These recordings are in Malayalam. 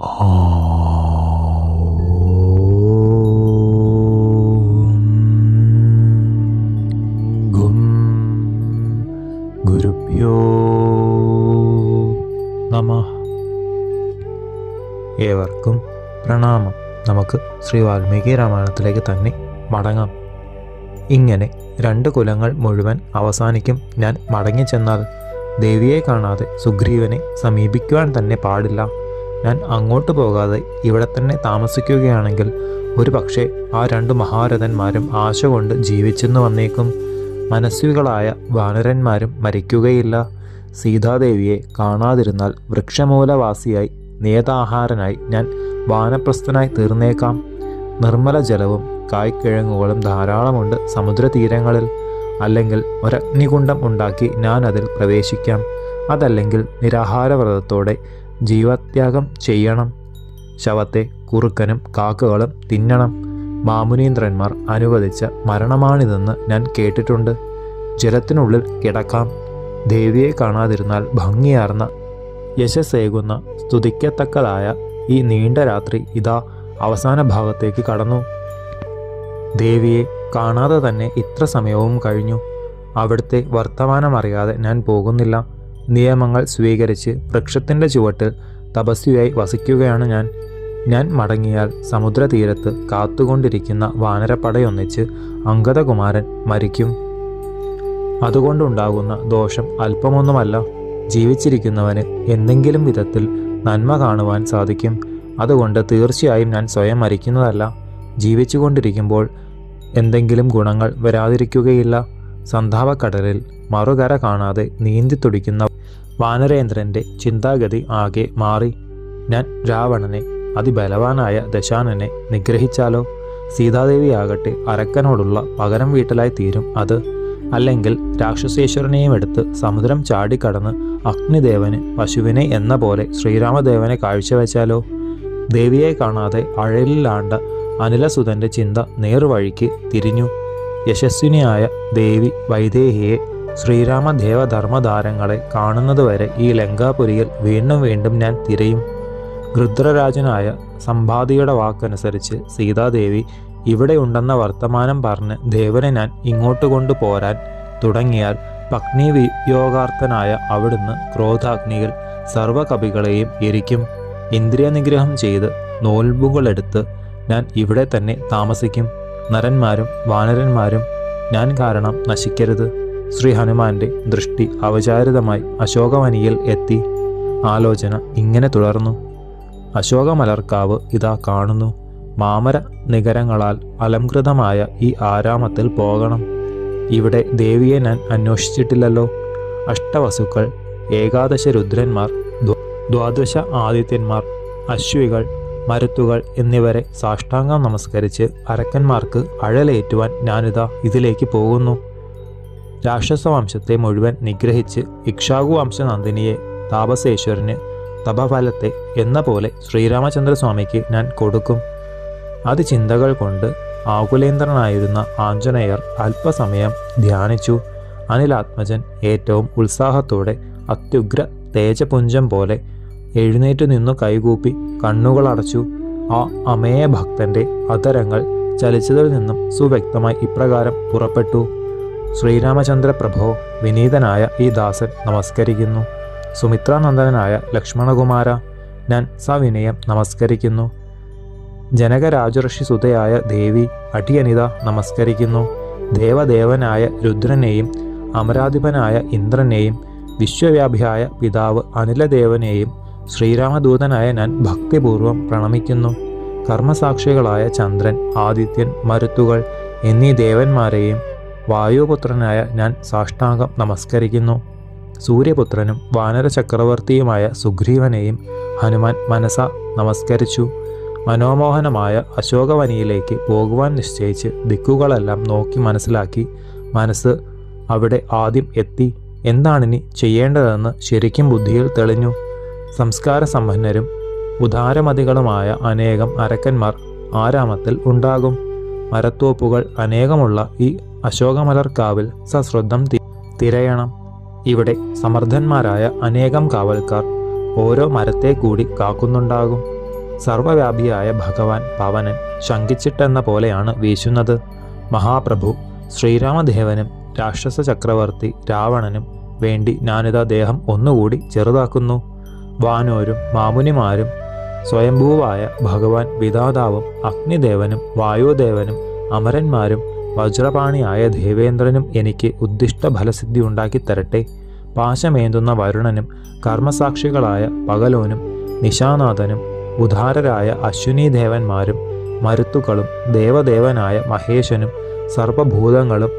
ഗും ഗുരുഭ്യോ നമ. ഏവർക്കും പ്രണാമം. നമുക്ക് ശ്രീ വാൽമീകി രാമായണത്തിലേക്ക് തന്നെ മടങ്ങാം. ഇങ്ങനെ രണ്ട് കുലങ്ങൾ മുഴുവൻ അവസാനിക്കും ഞാൻ മടങ്ങിച്ചെന്നാൽ ദേവിയെ കാണാതെ സുഗ്രീവനെ സമീപിക്കുവാൻ തന്നെ പാടില്ല. ഞാൻ അങ്ങോട്ട് പോകാതെ ഇവിടെ തന്നെ താമസിക്കുകയാണെങ്കിൽ ഒരു പക്ഷേ ആ രണ്ട് മഹാരഥന്മാരും ആശ കൊണ്ട് ജീവിച്ചെന്ന് വന്നേക്കും. മനസ്വികളായ വാനരന്മാരും മരിക്കുകയില്ല. സീതാദേവിയെ കാണാതിരുന്നാൽ വൃക്ഷമൂലവാസിയായി നേതാഹാരനായി ഞാൻ വാനപ്രസ്ഥനായി തീർന്നേക്കാം. നിർമ്മല ജലവും കായ്ക്കിഴങ്ങുകളും ധാരാളമുണ്ട് സമുദ്രതീരങ്ങളിൽ. അല്ലെങ്കിൽ ഒരഗ്നികുണ്ഡം ഉണ്ടാക്കി ഞാൻ അതിൽ പ്രവേശിക്കാം. അതല്ലെങ്കിൽ നിരാഹാരവ്രതത്തോടെ ജീവത്യാഗം ചെയ്യണം. ശവത്തെ കുറുക്കനും കാക്കകളും തിന്നണം. മാമുനീന്ദ്രന്മാർ അനുവദിച്ച മരണമാണിതെന്ന് ഞാൻ കേട്ടിട്ടുണ്ട്. ജലത്തിനുള്ളിൽ കിടക്കാം. ദേവിയെ കാണാതിരുന്നാൽ ഭംഗിയാർന്ന യശസ്സേകുന്ന സ്തുതിക്കത്തക്കതായ ഈ നീണ്ട രാത്രി ഇതാ അവസാന ഭാഗത്തേക്ക് കടന്നു. ദേവിയെ കാണാതെ തന്നെ ഇത്ര സമയവും കഴിഞ്ഞു. അവിടുത്തെ വർത്തമാനമറിയാതെ ഞാൻ പോകുന്നില്ല. നിയമങ്ങൾ സ്വീകരിച്ച് വൃക്ഷത്തിന്റെ ചുവട്ടിൽ തപസ്വിയായി വസിക്കുകയാണ് ഞാൻ. ഞാൻ മടങ്ങിയാൽ സമുദ്രതീരത്ത് കാത്തുകൊണ്ടിരിക്കുന്ന വാനരപ്പടയൊന്നിച്ച് അങ്കദകുമാരൻ മരിക്കും. അതുകൊണ്ടുണ്ടാകുന്ന ദോഷം അല്പമൊന്നുമല്ല. ജീവിച്ചിരിക്കുന്നവന് എന്തെങ്കിലും വിധത്തിൽ നന്മ കാണുവാൻ സാധിക്കും. അതുകൊണ്ട് തീർച്ചയായും ഞാൻ സ്വയം മരിക്കുന്നതല്ല. ജീവിച്ചുകൊണ്ടിരിക്കുമ്പോൾ എന്തെങ്കിലും ഗുണങ്ങൾ വരാതിരിക്കുകയില്ല. സന്താപക്കടലിൽ മറുകര കാണാതെ നീന്തി തുടിക്കുന്ന വാനരേന്ദ്രന്റെ ചിന്താഗതി ആകെ മാറി. ഞാൻ രാവണനെ അതിബലവാനായ ദശാനനെ നിഗ്രഹിച്ചാലോ? സീതാദേവിയാകട്ടെ അരക്കനോടുള്ള പകരം വീട്ടലായി തീരും അത്. അല്ലെങ്കിൽ രാക്ഷസേശ്വരനെയും എടുത്ത് സമുദ്രം ചാടിക്കടന്ന് അഗ്നിദേവന് പശുവിനെ എന്ന പോലെ ശ്രീരാമദേവനെ കാഴ്ചവെച്ചാലോ? ദേവിയെ കാണാതെ അഴലിലാണ്ട അനിലസുതന്റെ ചിന്ത നേർവഴിക്ക് തിരിഞ്ഞു. യശസ്വിനിയായ ദേവി വൈദേഹിയെ ശ്രീരാമ ദേവധർമ്മധാരങ്ങളെ കാണുന്നതുവരെ ഈ ലങ്കാപുരിയിൽ വീണ്ടും വീണ്ടും ഞാൻ തിരയും. ഗൃദ്രരാജനായ സമ്പാദിയുടെ വാക്കനുസരിച്ച് സീതാദേവി ഇവിടെ ഉണ്ടെന്ന വർത്തമാനം പറഞ്ഞ് ദേവനെ ഞാൻ ഇങ്ങോട്ട് കൊണ്ടുപോരാൻ തുടങ്ങിയാൽ പത്നി വിയോഗാർത്ഥനായ അവിടുന്ന് ക്രോധാഗ്നിയിൽ സർവകവികളെയും എരിക്കും. ഇന്ദ്രിയ നിഗ്രഹം ചെയ്ത് നോൽബുകളെടുത്ത് ഞാൻ ഇവിടെ തന്നെ താമസിക്കും. നരന്മാരും വാനരന്മാരും ഞാൻ കാരണം നശിക്കരുത്. ശ്രീ ഹനുമാന്റെ ദൃഷ്ടി അവചാരിതമായി അശോകവനിയിൽ എത്തി. ആലോചന ഇങ്ങനെ തുടർന്നു. അശോകമലർക്കാവ് ഇതാ കാണുന്നു. മാമര നിഗരങ്ങളാൽ അലംകൃതമായ ഈ ആരാമത്തിൽ പോകണം. ഇവിടെ ദേവിയെ ഞാൻ അന്വേഷിച്ചിട്ടില്ലല്ലോ. അഷ്ടവസുക്കൾ ഏകാദശ രുദ്രന്മാർ ദ്വ- ദ്വാദശ ആദിത്യന്മാർ അശ്വികൾ മരുത്തുകൾ എന്നിവരെ സാഷ്ടാംഗം നമസ്കരിച്ച് അരക്കന്മാർക്ക് അഴലേറ്റുവാൻ ഞാനിതാ ഇതിലേക്ക് പോകുന്നു. രാക്ഷസ വംശത്തെ മുഴുവൻ നിഗ്രഹിച്ച് ഇക്ഷാകു വംശനന്ദിനിയെ താപസേശ്വരന് തപഫലത്തെ എന്ന പോലെ ശ്രീരാമചന്ദ്രസ്വാമിക്ക് ഞാൻ കൊടുക്കും. അത് ചിന്തകൾ കൊണ്ട് ആകുലേന്ദ്രനായിരുന്ന ആഞ്ജനേയർ അല്പസമയം ധ്യാനിച്ചു. അനിലാത്മജൻ ഏറ്റവും ഉത്സാഹത്തോടെ അത്യുഗ്ര തേജപുഞ്ചം പോലെ എഴുന്നേറ്റു നിന്നു കൈകൂപ്പി കണ്ണുകളടച്ചു. ആ അമേയ ഭക്തന്റെ അതരങ്ങൾ ചലിച്ചതിൽ നിന്നും സുവ്യക്തമായി ഇപ്രകാരം പുറപ്പെട്ടു. ശ്രീരാമചന്ദ്ര പ്രഭോ വിനീതനായ ഈ ദാസൻ നമസ്കരിക്കുന്നു. സുമിത്രാനന്ദനായ ലക്ഷ്മണകുമാര ഞാൻ സവിനയം നമസ്കരിക്കുന്നു. ജനകരാജർഷി സുതയായ ദേവി അടിയനിത നമസ്കരിക്കുന്നു. ദേവദേവനായ രുദ്രനെയും അമരാധിപനായ ഇന്ദ്രനെയും വിശ്വവ്യാപിയായ പിതാവ് അനിലദേവനെയും ശ്രീരാമദൂതനായ ഞാൻ ഭക്തിപൂർവം പ്രണമിക്കുന്നു. കർമ്മസാക്ഷികളായ ചന്ദ്രൻ ആദിത്യൻ മരുത്തുകൾ എന്നീ ദേവന്മാരെയും വായുപുത്രനായ ഞാൻ സാഷ്ടാംഗം നമസ്കരിക്കുന്നു. സൂര്യപുത്രനും വാനര ചക്രവർത്തിയുമായ സുഗ്രീവനെയും ഹനുമാൻ മനസ നമസ്കരിച്ചു. മനോമോഹനമായ അശോകവനിയിലേക്ക് പോകുവാൻ നിശ്ചയിച്ച് ദിക്കുകളെല്ലാം നോക്കി മനസ്സിലാക്കി മനസ്സ് അവിടെ ആദ്യം എത്തി. എന്താണിനി ചെയ്യേണ്ടതെന്ന് ശരിക്കും ബുദ്ധിയിൽ തെളിഞ്ഞു. സംസ്കാര സമ്പന്നരും ഉദാരമതികളുമായ അനേകം അരക്കന്മാർ ആരാമത്തിൽ ഉണ്ടാകും. മരത്തോപ്പുകൾ അനേകമുള്ള ഈ അശോകമലർക്കാവിൽ സശ്രദ്ധം തി- തിരയണം. ഇവിടെ സമർത്ഥന്മാരായ അനേകം കാവൽക്കാർ ഓരോ മരത്തെ കൂടി കാക്കുന്നുണ്ടാകും. സർവവ്യാപിയായ ഭഗവാൻ പവനൻ ശങ്കിച്ചിട്ടെന്ന പോലെയാണ് വീശുന്നത്. മഹാപ്രഭു ശ്രീരാമദേവനും രാക്ഷസ ചക്രവർത്തി രാവണനും വേണ്ടി ഞാനിതാ ദേഹം ഒന്നുകൂടി ചെറുതാക്കുന്നു. വാനോരും മാമുനിമാരും സ്വയംഭൂവായ ഭഗവാൻ വിധാതാവും അഗ്നിദേവനും വായുദേവനും അമരന്മാരും വജ്രപാണിയായ ദേവേന്ദ്രനും എനിക്ക് ഉദ്ദിഷ്ട ഫലസിദ്ധി ഉണ്ടാക്കി തരട്ടെ. പാശമേന്തുന്ന വരുണനും കർമ്മസാക്ഷികളായ പകലോനും നിശാനാഥനും ഉദാരരായ അശ്വിനീദേവന്മാരും മരുത്തുക്കളും ദേവദേവനായ മഹേശനും സർവഭൂതങ്ങളും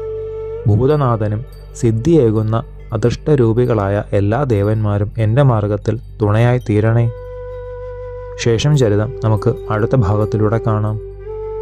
ഭൂതനാഥനും സിദ്ധിയേകുന്ന അദൃഷ്ടരൂപികളായ എല്ലാ ദേവന്മാരും എന്റെ മാർഗത്തിൽ തുണയായി തീരണേ. ശേഷം ചരിതം നമുക്ക് അടുത്ത ഭാഗത്തിലൂടെ കാണാം.